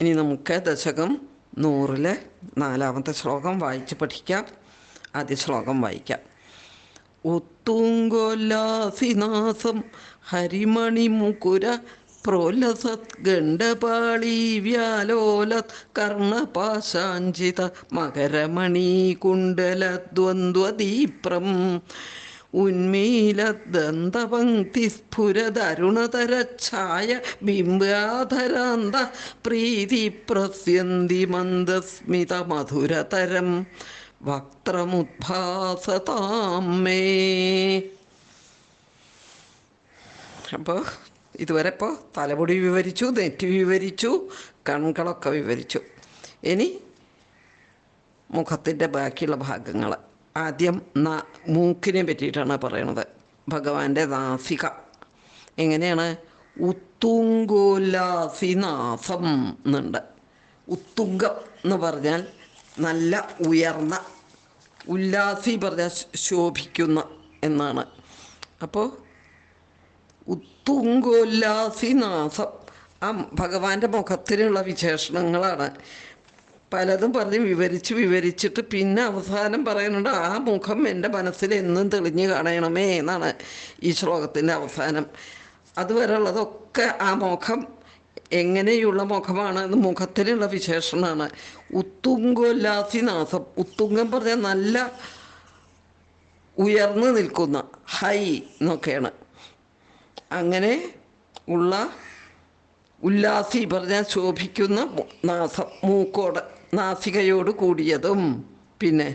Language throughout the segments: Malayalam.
ഇനി നമുക്ക് ദശകം നൂറിലെ നാലാമത്തെ ശ്ലോകം വായിച്ച് പഠിക്കാം. ആദ്യ ശ്ലോകം വായിക്കാം. ഉത്തുങ്കോല്ലാസിനാസം ഹരിമണിമുകുര പ്രോലസത് ഗണ്ഡപാളി വ്യാലോലത് കർണപാശാഞ്ചിത മകരമണി കുണ്ടലദ്വന്ദ്വദീപ്രം ഉന്മീലദന്തപങ്ക്തിസ്ഫുരതരുണതരഛായ ബിംബാധരാന്ത പ്രീതി പ്രസ്യന്തി മന്ദസ്മിത മധുരതരം വക്ത്രമുദ്ഭാസതാം മേ. അപ്പോൾ ഇതുവരെ ഇപ്പോൾ തലമുടി വിവരിച്ചു നെറ്റി വിവരിച്ചു കൺകളൊക്കെ വിവരിച്ചു. ഇനി മുഖത്തിന്റെ ബാക്കിയുള്ള ഭാഗങ്ങൾ ആദ്യം ന മൂക്കിനെ പറ്റിയിട്ടാണ് പറയണത്. ഭഗവാന്റെ നാസിക. എങ്ങനെയാണ്? ഉത്തുങ്കോല്ലാസിനാസം എന്നുണ്ട് ഉത്തുങ്കം എന്ന് പറഞ്ഞാൽ നല്ല ഉയർന്ന ഉല്ലാസി പറഞ്ഞാൽ ശോഭിക്കുന്ന എന്നാണ്. അപ്പോൾ ഉത്തുങ്കോല്ലാസിനാസം ആ ഭഗവാന്റെ മുഖത്തിനുള്ള വിശേഷണങ്ങളാണ്. പലതും പറഞ്ഞ് വിവരിച്ച് വിവരിച്ചിട്ട് പിന്നെ അവസാനം പറയുന്നുണ്ട് ആ മുഖം എന്റെ മനസ്സിൽ എന്നും തെളിഞ്ഞു കാണണമേ എന്നാണ് ഈ ശ്ലോകത്തിന്റെ അവസാനം. അതുവരെയുള്ളതൊക്കെ ആ മുഖം എങ്ങനെയുള്ള മുഖമാണ്? എന്ന് മുഖത്തിലുള്ള വിശേഷണമാണ്. ഉത്തുങ്കോല്ലാസിനാസം ഉത്തുങ്കം പറഞ്ഞാൽ നല്ല ഉയർന്നു നിൽക്കുന്ന ഹൈ എന്നൊക്കെയാണ്. അങ്ങനെ ഉള്ള ഉല്ലാസി പറഞ്ഞാൽ ശോഭിക്കുന്ന നാസം മൂക്കോട് നാസികയോട് കൂടിയതും. പിന്നെ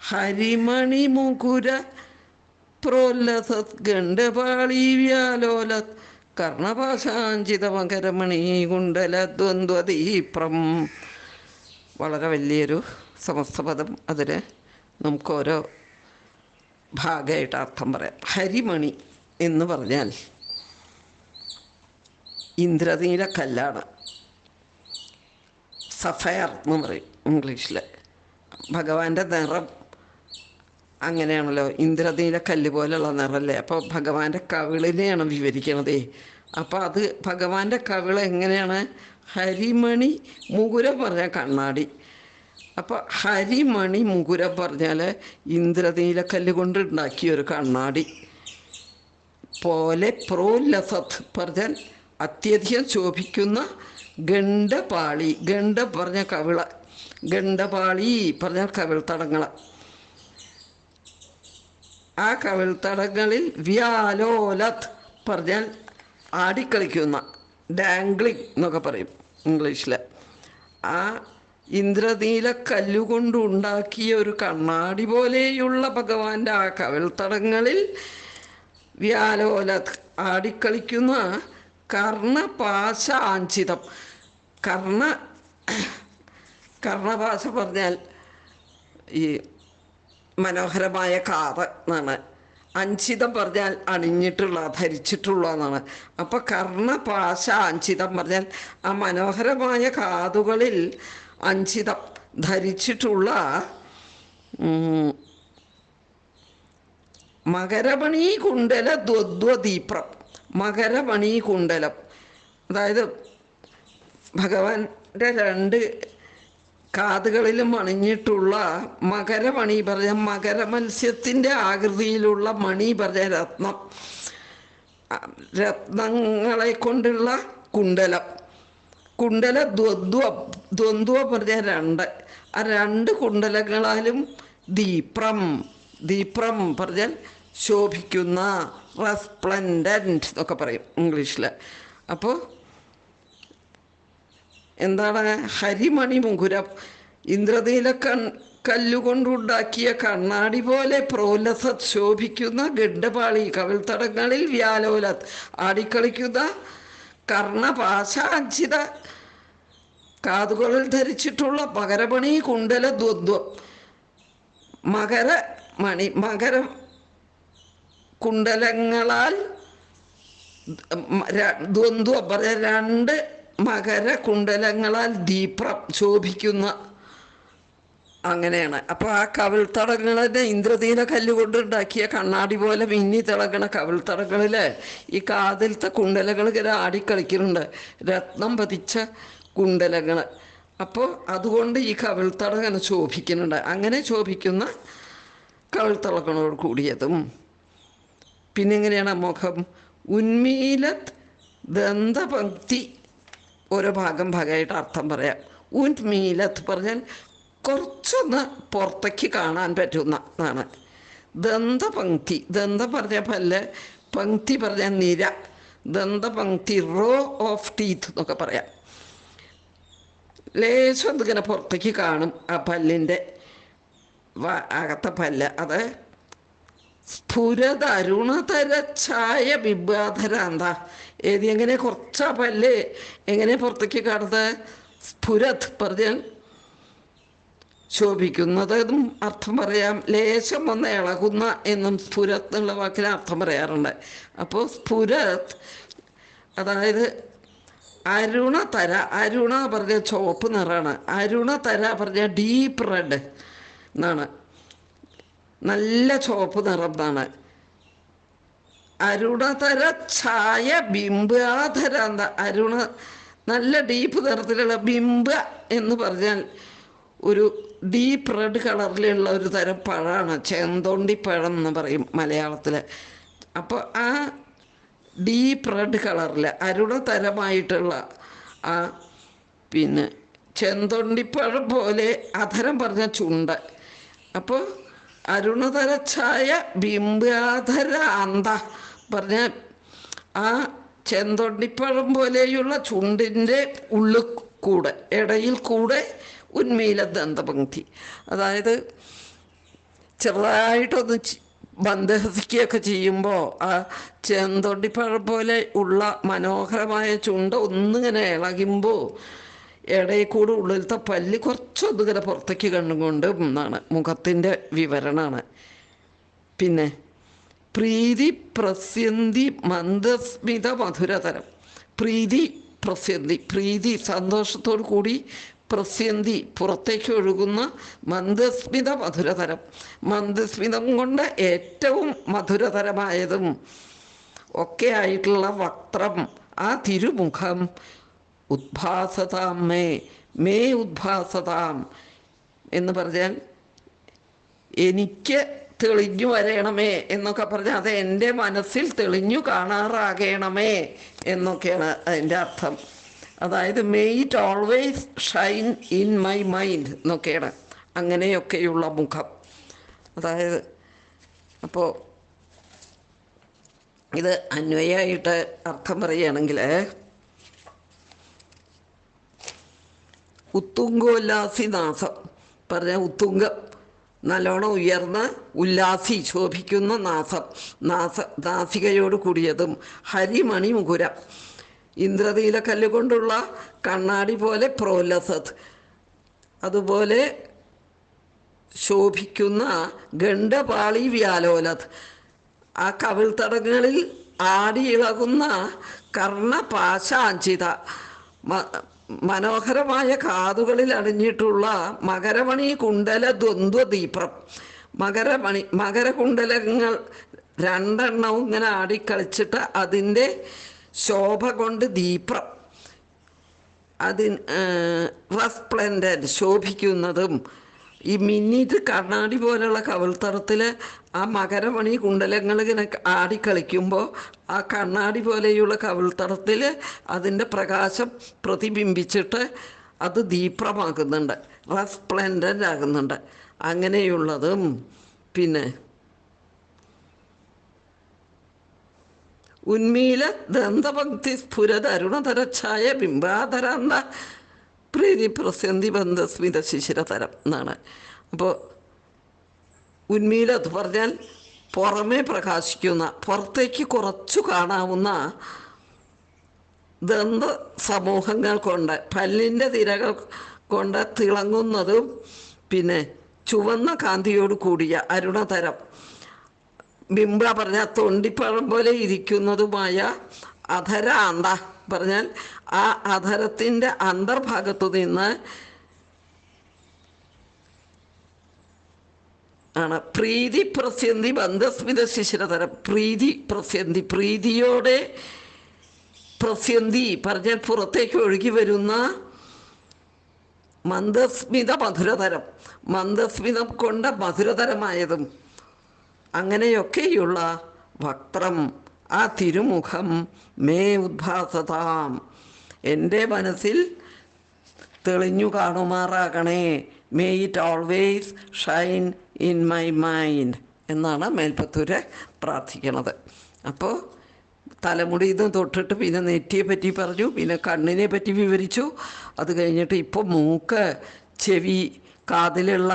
ഹരിമണി മുകുര പ്രോല്ലസത് ഗണ്ഡപാളി വ്യാലോല കർണപാശാഞ്ചിത മകരമണി കുണ്ടല ദ്വന്ദ്വദീപ്രം വളരെ വലിയൊരു സമസ്തപദം അതിന് നമുക്ക് ഓരോ ഭാഗമായിട്ട് അർത്ഥം പറയാം. ഹരിമണി എന്ന് പറഞ്ഞാൽ ഇന്ദ്രനീല കല്ലാണ്. സഫയർ എന്ന് പറയും ഇംഗ്ലീഷിൽ ഭഗവാന്റെ നിറം അങ്ങനെയാണല്ലോ. ഇന്ദ്രനീല കല്ല് പോലെയുള്ള നിറമല്ലേ അപ്പോൾ ഭഗവാന്റെ കവിളിനെയാണ് വിവരിക്കണതേ. അപ്പോൾ അത് ഭഗവാന്റെ കവിൾ എങ്ങനെയാണ്? ഹരിമണി മുകുരം പറഞ്ഞ കണ്ണാടി. അപ്പോൾ ഹരിമണി മുകുരം പറഞ്ഞാൽ ഇന്ദ്രനീലക്കല്ല് കൊണ്ട് ഉണ്ടാക്കിയ ഒരു കണ്ണാടി. പോലെ പ്രോല്ലസത് പറഞ്ഞാൽ അത്യധികം ശോഭിക്കുന്ന ഗണ്ഡപാളി ഗണ്ഡ പറഞ്ഞ കവിള ഗണ്ഡപാളി പറഞ്ഞ കവിൾത്തടങ്ങൾ ആ കവിൾത്തടങ്ങളിൽ വ്യാലോലത് പറഞ്ഞാൽ ആടിക്കളിക്കുന്ന ഡാംഗ്ലിംഗ് എന്നൊക്കെ പറയും ഇംഗ്ലീഷിൽ ആ ഇന്ദ്രനീല കല്ലുകൊണ്ടുണ്ടാക്കിയ ഒരു കണ്ണാടി പോലെയുള്ള ഭഗവാന്റെ ആ കവിൾത്തടങ്ങളിൽ വ്യാലോല ആടിക്കളിക്കുന്ന കർണപാശ ആഞ്ചിതം കർണ കർണപാശ പറഞ്ഞാൽ ഈ മനോഹരമായ കാത് എന്നാണ്. അഞ്ചിതം പറഞ്ഞാൽ അണിഞ്ഞിട്ടുള്ള ധരിച്ചിട്ടുള്ള എന്നാണ്. അപ്പം കർണപാശ അഞ്ചിതം പറഞ്ഞാൽ ആ മനോഹരമായ കാതുകളിൽ അഞ്ചിതം ധരിച്ചിട്ടുള്ള മകരമണി കുണ്ടല ദ്വദ്വദീപ്രം മകരമണി കുണ്ടലം അതായത് ഭഗവാന്റെ രണ്ട് കാതുകളിലും അണിഞ്ഞിട്ടുള്ള മകരമണി പറഞ്ഞ മകരമത്സ്യത്തിന്റെ ആകൃതിയിലുള്ള മണി പറഞ്ഞ രത്നം. രത്നങ്ങളെ കൊണ്ടുള്ള കുണ്ടലം. കുണ്ടല ദ്വന്ദ്വ ദ്വന്ദ്വ പറഞ്ഞ രണ്ട്. ആ രണ്ട് കുണ്ടലങ്ങളാലും ദീപ്രം ദീപ്രം പറഞ്ഞാൽ ശോഭിക്കുന്ന റെസ്പ്ലൻഡന്റ് എന്നൊക്കെ പറയും ഇംഗ്ലീഷിൽ അപ്പോൾ എന്താണ് ഹരിമണി മുകുരം ഇന്ദ്രനീല കൺ കല്ലുകൊണ്ടുണ്ടാക്കിയ കണ്ണാടി പോലെ പ്രോലസത് ശോഭിക്കുന്ന ഗഡ്ഡപാളി കവിൾത്തടങ്ങളിൽ വ്യാലോലത് ആടിക്കളിക്കുന്ന കർണപാശാഞ്ചിത കാതുകളിൽ ധരിച്ചിട്ടുള്ള മകരമണി കുണ്ടല ദ്വന്ദ്വം. മകര മണി മകര കുണ്ടലങ്ങളാൽ ദ്വന്ദ്വ രണ്ട് മകര കുണ്ടലങ്ങളാൽ ദീപ്രം ശോഭിക്കുന്ന അങ്ങനെയാണ്. അപ്പൊ ആ കവിൾത്തടങ്ങളിലെ ഇന്ദ്രദീന കല്ലുകൊണ്ട് ഉണ്ടാക്കിയ കണ്ണാടി പോലെ മിന്നി തിളങ്ങണ കവിൾത്തടങ്ങളിൽ ഈ കാതിലത്തെ കുണ്ടലകൾ ഇങ്ങനെ ആടിക്കളിക്കുന്നുണ്ട്. രത്നം പതിച്ച കുണ്ടലകൾ അപ്പോൾ അതുകൊണ്ട് ഈ കവിൾത്തടം അങ്ങനെ ശോഭിക്കുന്നുണ്ട്. അങ്ങനെ ശോഭിക്കുന്ന കവിൾത്തളങ്ങളോട് കൂടിയതും പിന്നെ എങ്ങനെയാണ് മുഖം? ഉന്മീലത് ദന്തപങ്ക്തി ഓരോ ഭാഗം ഭാഗമായിട്ട് അർത്ഥം പറയാം. ഉന്മീലത്ത് പറഞ്ഞാൽ കുറച്ചൊന്ന് പുറത്തേക്ക് കാണാൻ പറ്റുന്ന എന്നാണ് ദന്തപങ്ക്തി ദന്തം പറഞ്ഞ പല്ല് പങ്ക്തി പറഞ്ഞ നിര. ദന്തപങ്ക്തി റോ ഓഫ് ടീത്ത് എന്നൊക്കെ പറയാം. ലേശം ഇതിങ്ങനെ പുറത്തേക്ക് കാണും ആ പല്ലിന്റെ അകത്തെ പല്ല്. അത് സ്ഫുരതരുണതര ഛായ ബിബാധരാന്ത. ഏത് എങ്ങനെ കുറച്ചാ പല്ലേ? എങ്ങനെ പുറത്തേക്ക് കാണുന്നത്? സ്ഫുരത് പറഞ്ഞാൽ ശോഭിക്കുന്നതും അർത്ഥം പറയാം. ലേശം വന്ന് ഇളകുന്ന എന്നും സ്ഫുരത് എന്നുള്ള വാക്കിന് അർത്ഥം പറയാറുണ്ട്. അപ്പോൾ സ്ഫുരത് അതായത് അരുണതര അരുണ പറഞ്ഞ ചുവപ്പ് നിറാണ് അരുണതര പറഞ്ഞ ഡീപ്പ് റെഡ് എന്നാണ്. നല്ല ചുവപ്പ് നിറമാണ് അരുണതര ഛായ ബിംബാധര അരുണ നല്ല ഡീപ്പ് നിറത്തിലുള്ള ബിംബ എന്ന് പറഞ്ഞാൽ ഒരു ഡീപ്പ് റെഡ് കളറിലുള്ള ഒരു തരം പഴമാണ്. ചെന്തോണ്ടി പഴം എന്ന് പറയും മലയാളത്തിൽ അപ്പോൾ ആ ഡീപ്പ് റെഡ് കളറിൽ അരുണതരമായിട്ടുള്ള ആ പിന്നെ ചെന്തൊണ്ടിപ്പഴം പോലെ അധരം പറഞ്ഞ ചുണ്ട്. അപ്പോൾ അരുണതര ഛായ ബിംബാധര അന്ത. പറഞ്ഞ ആ ചെന്തൊണ്ടിപ്പഴം പോലെയുള്ള ചുണ്ടിന്റെ ഉള്ളിൽ കൂടെ ഇടയിൽ കൂടെ ഉന്മീല ദന്തപങ്ക്തി അതായത് ചെറുതായിട്ടൊന്ന് ബന്ധസിക്കുകയൊക്കെ ചെയ്യുമ്പോൾ ആ ചെന്തൊണ്ടിപ്പഴം പോലെ ഉള്ള മനോഹരമായ ചുണ്ട് ഒന്നിങ്ങനെ ഇളകുമ്പോൾ ഇടയിൽ കൂടെ ഉള്ളിലത്തെ പല്ല് കുറച്ചൊന്നിങ്ങനെ പുറത്തേക്ക് കണ്ടുകൊണ്ട് എന്നാണ് മുഖത്തിന്റെ വിവരണമാണ് പിന്നെ പ്രീതി പ്രസ്യന്തി മന്ദസ്മിത മധുരതരം. പ്രീതി പ്രസ്യന്തി പ്രീതി സന്തോഷത്തോടു കൂടി പ്രസ്യന്തി പുറത്തേക്ക് ഒഴുകുന്ന മന്ദസ്മിത മധുരതരം. മന്ദസ്മിതം കൊണ്ട് ഏറ്റവും മധുരതരമായതും ഒക്കെ ആയിട്ടുള്ള വക്രം ആ തിരുമുഖം ഉദ്ഭാസതാം മേ മേ ഉദ്ഭാസതാം എന്ന് പറഞ്ഞാൽ എനിക്ക് തെളിഞ്ഞു വരയണമേ എന്നൊക്കെ പറഞ്ഞാൽ അത് എന്റെ മനസ്സിൽ തെളിഞ്ഞു കാണാറാകണമേ എന്നൊക്കെയാണ് അതിന്റെ അർത്ഥം. അതായത് may it always shine in my mind എന്നൊക്കെയാണ് അങ്ങനെയൊക്കെയുള്ള മുഖം. അതായത് അപ്പോൾ ഇത് അന്വയമായിട്ട് അർത്ഥം പറയുകയാണെങ്കിൽ ഉത്തുങ്കോല്ലാസി നാസം പറഞ്ഞ ഉത്തുങ്കം നല്ലോണം ഉയർന്ന് ഉല്ലാസി ശോഭിക്കുന്ന നാസം നാസ നാസികയോട് കൂടിയതും ഹരിമണി മുകുരം. ഇന്ദ്രനീലക്കല്ല് കല്ലുകൊണ്ടുള്ള കണ്ണാടി പോലെ പ്രോലസത്. അതുപോലെ ശോഭിക്കുന്ന ഗണ്ഡപാളി വ്യാലോലത്. ആ കവിൾത്തടങ്ങളിൽ ആടിയിളകുന്ന കർണപാശാഞ്ചിത മനോഹരമായ കാതുകളിൽ അണിഞ്ഞിട്ടുള്ള മകരമണി കുണ്ടല ദ്വന്ദ്വ ദീപം മകരമണി മകരകുണ്ടലങ്ങൾ രണ്ടെണ്ണവും ഇങ്ങനെ ആടിക്കളിച്ചിട്ട് അതിന്റെ ശോഭ കൊണ്ട് ദീപം. അതിൻ റസ്പ്ലൻഡൻ ശോഭിക്കുന്നതും ഈ മിന്നീറ്റ് കണ്ണാടി പോലുള്ള കവിൾത്തറത്തിൽ ആ മകരമണി കുണ്ടലങ്ങൾ ഇങ്ങനെ ആടിക്കളിക്കുമ്പോൾ ആ കണ്ണാടി പോലെയുള്ള കവിൾത്തറത്തിൽ അതിന്റെ പ്രകാശം പ്രതിബിംബിച്ചിട്ട് അത് ദീപ്രമാകുന്നുണ്ട് റെസ്പ്ലൻഡന്റ് ആകുന്നുണ്ട്. അങ്ങനെയുള്ളതും പിന്നെ ഉന്മീല ദന്തപങ്ക്തി സ്ഫുരതരുണതര ഛായ ബിംബാധരാന്ത പ്രീതി പ്രസന്തി ശിശിര തരം എന്നാണ്. അപ്പോൾ ഉന്മീല അത് പറഞ്ഞാൽ പുറമേ പ്രകാശിക്കുന്ന പുറത്തേക്ക് കുറച്ചു കാണാവുന്ന ദന്ത സമൂഹങ്ങൾ കൊണ്ട് പല്ലിന്റെ തിരകൾ കൊണ്ട് തിളങ്ങുന്നതും പിന്നെ ചുവന്ന കാന്തിയോട് കൂടിയ അരുണതരം ബിംബ പറഞ്ഞ തൊണ്ടിപ്പഴം പോലെ ഇരിക്കുന്നതുമായ അധര അന്ത പറഞ്ഞാൽ ആ അധരത്തിന്റെ അന്തർഭാഗത്തു നിന്ന് ആണ് പ്രീതി പ്രസ്യന്തി ബന്ധസ്മിത ശിശിരതരം പ്രീതി പ്രസ്യന്തി പ്രീതിയോടെ പ്രസ്യന്തി പറഞ്ഞാൽ പുറത്തേക്ക് ഒഴുകി വരുന്ന മന്ദസ്മിത മധുരതരം. മന്ദസ്മിതം കൊണ്ട് മധുരതരമായതും അങ്ങനെയൊക്കെയുള്ള വക്രം ആ തിരുമുഖം മേ ഉദ്ഭാസതാം. എന്റെ മനസ്സിൽ തെളിഞ്ഞു കാണുമാറാകണേ. May it always shine in my mind എന്നാണ് മേൽപ്പത്തൂര് പ്രാർത്ഥിക്കണത്. അപ്പോൾ തലമുടി ഇത് തൊട്ടിട്ട് പിന്നെ നെറ്റിയെ പറ്റി പറഞ്ഞു പിന്നെ കണ്ണിനെ പറ്റി വിവരിച്ചു. അത് കഴിഞ്ഞിട്ട് ഇപ്പോൾ മൂക്ക് ചെവി കാതിലുള്ള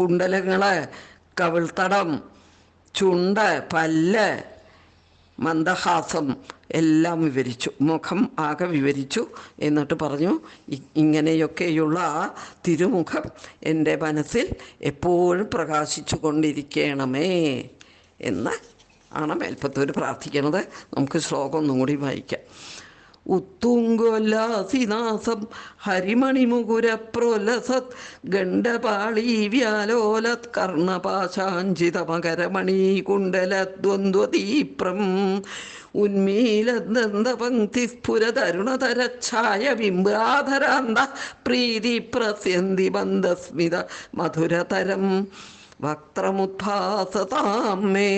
കുണ്ടലങ്ങൾ കവിൾത്തടം ചുണ്ട് പല്ല് മന്ദഹാസം എല്ലാം വിവരിച്ചു. മുഖം ആകെ വിവരിച്ചു എന്നിട്ട് പറഞ്ഞു "ഇ- ഇങ്ങനെയൊക്കെയുള്ള ആ തിരുമുഖം എന്റെ മനസ്സിൽ എപ്പോഴും പ്രകാശിച്ചു കൊണ്ടിരിക്കണമേ എന്ന് ആണ് മേൽപ്പത്തൂർ പ്രാർത്ഥിക്കണത്. നമുക്ക് ശ്ലോകം ഒന്നും കൂടി വായിക്കാം. ഉത്തുംഗോല്ലാസിനാസം ഹരിമണിമുകുരപ്രോലസത് ഗണ്ഡപാളി വ്യാലോലത് കർണപാശാഞ്ചിത മകരമണി കുണ്ടലദ്വന്ദ്വദീപ്രം ഉന്മീലദന്തപങ്ക്തി സ്ഫുരതരുണതരച്ഛായ ബിംബാധരാന്ത പ്രീതി പ്രസ്യന്തി ബന്ധസ്മിത മധുരതരം വക്ത്രമുദ്ഭാസതാം മേ